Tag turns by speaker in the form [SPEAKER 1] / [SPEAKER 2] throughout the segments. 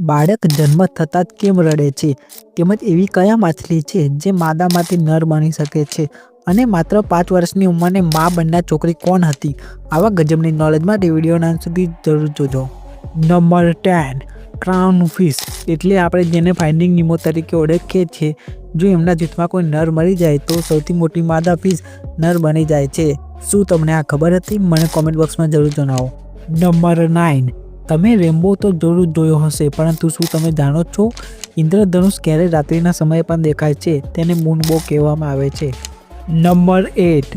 [SPEAKER 1] બાળક જન્મ થતાં જ કેમ રડે છે? તેમજ એવી કયા માછલી છે જે માદામાંથી નર બની શકે છે? અને માત્ર પાંચ વર્ષની ઉંમરને મા બનનાર છોકરી કોણ હતી? આવા ગજબની નોલેજ માટે વિડીયોના સુધી જરૂર જોજો. નંબર ટેન ક્રાઉન ફિશ એટલે આપણે જેને ફાઇન્ડિંગ નિમો તરીકે ઓળખીએ છીએ. જો એમના જૂથમાં કોઈ નર મરી જાય તો સૌથી મોટી માદા ફિશ નર બની જાય છે. શું તમને આ ખબર હતી? મને કોમેન્ટ બોક્સમાં જરૂર જણાવો. નંબર નાઇન તમે રેમ્બો તો જરૂર જોયો હશે, પરંતુ શું તમે જાણો છો? ઇન્દ્રધનુષ ક્યારે રાત્રિના સમયે પણ દેખાય છે, તેને મૂનબો કહેવામાં આવે છે. નંબર એટ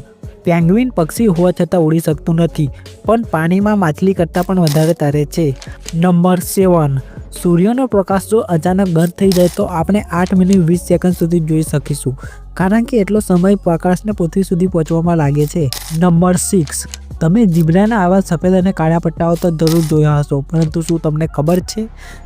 [SPEAKER 1] પેંગ્વિન પક્ષી હોવા છતાં ઉડી શકતું નથી, પણ પાણીમાં માછલી કરતાં પણ વધારે તરે છે. નંબર સેવન સૂર્યનો પ્રકાશ જો અચાનક બંધ થઈ જાય તો આપણે આઠ મિનિટ વીસ સેકન્ડ સુધી જોઈ શકીશું. કારણ કે એટલો સમય પ્રકાશને પૃથ્વી સુધી પહોંચવામાં લાગે છે. Number six. તમે જીબ્રાના આવા સફેદ અને કાળા પટ્ટાઓ તો જરૂર જોયા હશો, પરંતુ શું તમને ખબર છે?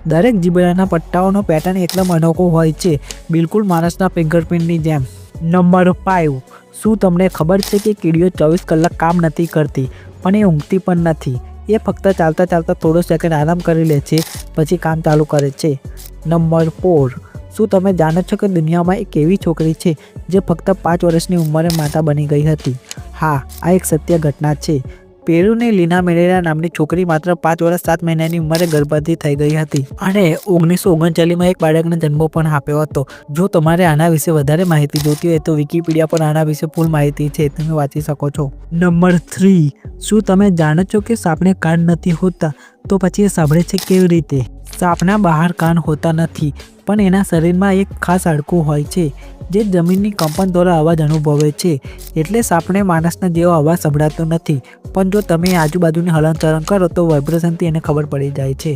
[SPEAKER 1] દરેક જીબ્રાના પટ્ટાઓનો પેટર્ન એકદમ અનોખો હોય છે. બિલકુલ માણસના ફિંગરપ્રિન્ટની જેમ. નંબર ફાઇવ શું તમને ખબર છે કે કીડીઓ ચોવીસ કલાક કામ નથી કરતી, પણ એ ઊંઘતી પણ નથી? એ ફક્ત ચાલતા ચાલતા થોડો સેકન્ડ આરામ કરી લે છે, પછી કામ ચાલુ કરે છે. નંબર ફોર શું તમે જાણો છો કે દુનિયામાં એક એવી છોકરી છે જે ફક્ત પાંચ વર્ષની ઉંમરે માતા બની ગઈ હતી? હા, આ એક સત્ય ઘટના છે. પેરુને લીના મેરેરા નામની છોકરી માત્ર પાંચ વર્ષ સાત મહિનાની ઉંમરે ગર્ભવતી થઈ ગઈ હતી. અને ઓગણીસો ઓગણચાલીસમાં એક બાળકને જન્મ પણ આપ્યો હતો. જો તમારે આના વિશે વધારે માહિતી જોતી હોય તો વિકીપીડિયા પર આના વિશે ફૂલ માહિતી છે, તમે વાંચી શકો છો. Number three. શું તમે જાણો છો કે સાપને કાન નથી હોતા? તો પછી એ સાંભળે છે કેવી રીતે? સાપના બહાર કાન હોતા નથી, પણ એના શરીરમાં એક ખાસ હાડકું હોય છે, જે જમીનની કંપન દ્વારા અવાજ અનુભવે છે, એટલે સાપને માણસના જેવો અવાજ સંભળાતો નથી, પણ જો તમે આજુબાજુની હલનચલન કરો તો વાઇબ્રેશનથી એને ખબર પડી જાય છે.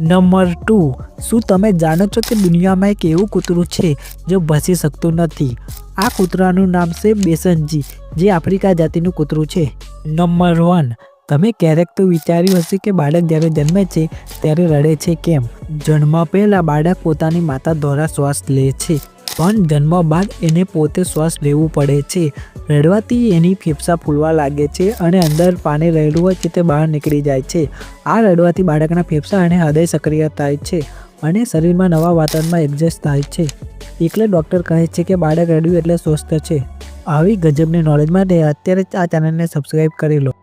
[SPEAKER 1] નંબર ટુ, શું તમે જાણો છો કે દુનિયામાં એક એવું કૂતરું છે જે ભસી શકતું નથી? આ કૂતરાનું નામ છે બેસનજી, જે આફ્રિકા જાતિનું કૂતરું છે. નંબર વન તમે ક્યારેક તો વિચાર્યું હશે કે બાળક જ્યારે જન્મે છે, ત્યારે રડે છે કેમ? જન્મ પહેલાં બાળક પોતાની માતા દ્વારા શ્વાસ લે છે, પણ જન્મ બાદ એને પોતે શ્વાસ લેવું પડે છે. રડવાથી એની ફેફસા ફૂલવા લાગે છે અને અંદર પાણી રહેલું હોય છે તે બહાર નીકળી જાય છે. આ રડવાથી બાળકના ફેફસા અને હૃદય સક્રિય થાય છે અને શરીરમાં નવા વાતાવરણમાં એડજસ્ટ થાય છે. એટલે ડૉક્ટર કહે છે કે બાળક રડ્યું એટલે સ્વસ્થ છે. આવી ગજબની નોલેજ માટે અત્યારે આ ચેનલને સબસ્ક્રાઈબ કરી લો.